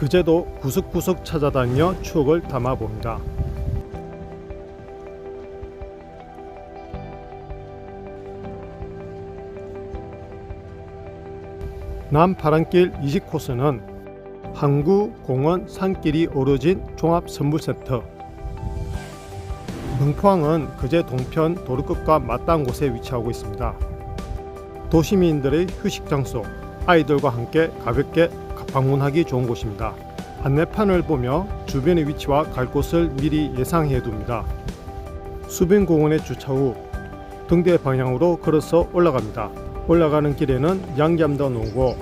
그제도 구석구석 찾아다녀 추억을 담아봅니다. 남파란길 20코스는 항구, 공원, 산길이 어우러진 종합 선물 세트. 능포항은 그제 동편 도로 끝과 맞닿은 곳에 위치하고 있습니다. 도시민들의 휴식 장소, 아이들과 함께 가볍게 방문하기 좋은 곳입니다. 안내판을 보며 주변의 위치와 갈 곳을 미리 예상해 둡니다. 수변공원에 주차 후 등대 방향으로 걸어서 올라갑니다. 올라가는 길에는 양잠도 놓고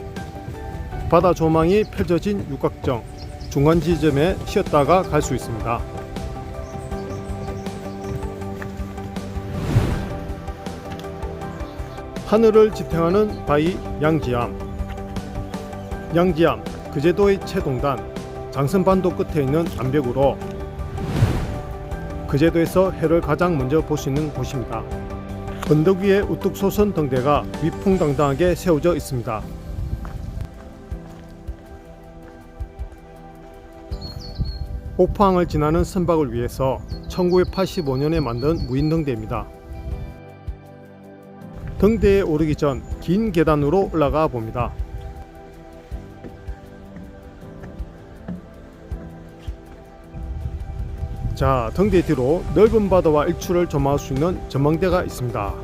바다 조망이 펼쳐진 육각정 중간 지점에 쉬었다가 갈 수 있습니다. 하늘을 지탱하는 바위 양지암 양지암 그제도의 최동단 장선반도 끝에 있는 암벽으로 그제도에서 해를 가장 먼저 볼 수 있는 곳입니다. 언덕 위에 우뚝 솟은 등대가 위풍당당하게 세워져 있습니다. 옥포항을 지나는 선박을 위해서 1985년에 만든 무인등대입니다. 등대에 오르기 전 긴 계단으로 올라가 봅니다. 자, 등대 뒤로 넓은 바다와 일출을 조망할 수 있는 전망대가 있습니다.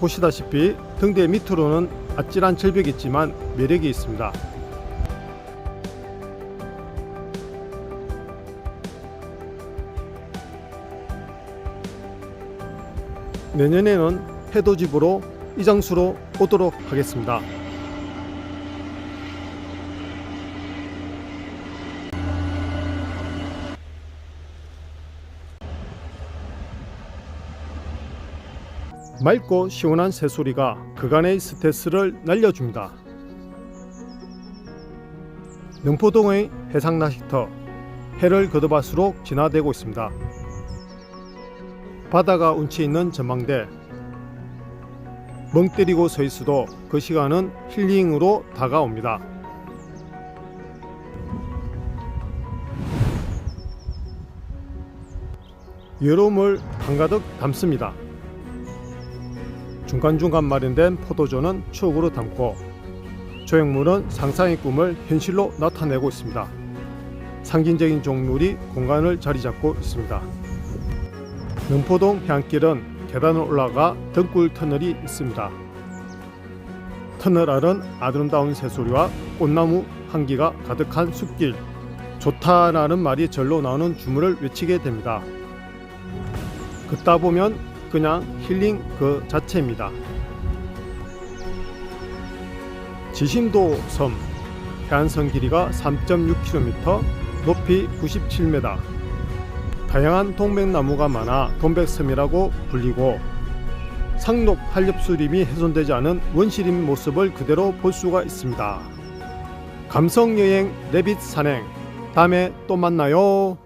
보시다시피 등대 밑으로는 아찔한 절벽이 있지만 매력이 있습니다. 내년에는 해돋이보러 이 장소로 오도록 하겠습니다. 맑고 시원한 새소리가 그간의 스트레스를 날려줍니다. 능포동의 해상낚시터 해를 거듭할수록 진화되고 있습니다. 바다가 운치 있는 전망대 멍 때리고 서 있어도 그 시간은 힐링으로 다가옵니다. 여름을 한가득 담습니다. 중간중간 마련된 포도조는 추억으로 담고 조형물은 상상의 꿈을 현실로 나타내고 있습니다. 상징적인 종룰이 공간을 자리 잡고 있습니다. 능포동 해안길은 계단을 올라가 등굴 터널이 있습니다. 터널 아래는 아름다운 새소리와 꽃나무 향기가 가득한 숲길 좋다라는 말이 절로 나오는 주문을 외치게 됩니다. 걷다 보면 그냥 힐링 그 자체입니다. 지신도 섬 해안선 길이가 3.6km, 높이 97m. 다양한 동백나무가 많아 동백섬이라고 불리고 상록 한렵수림이 훼손되지 않은 원시림 모습을 그대로 볼 수가 있습니다. 감성여행 레빗 산행 다음에 또 만나요.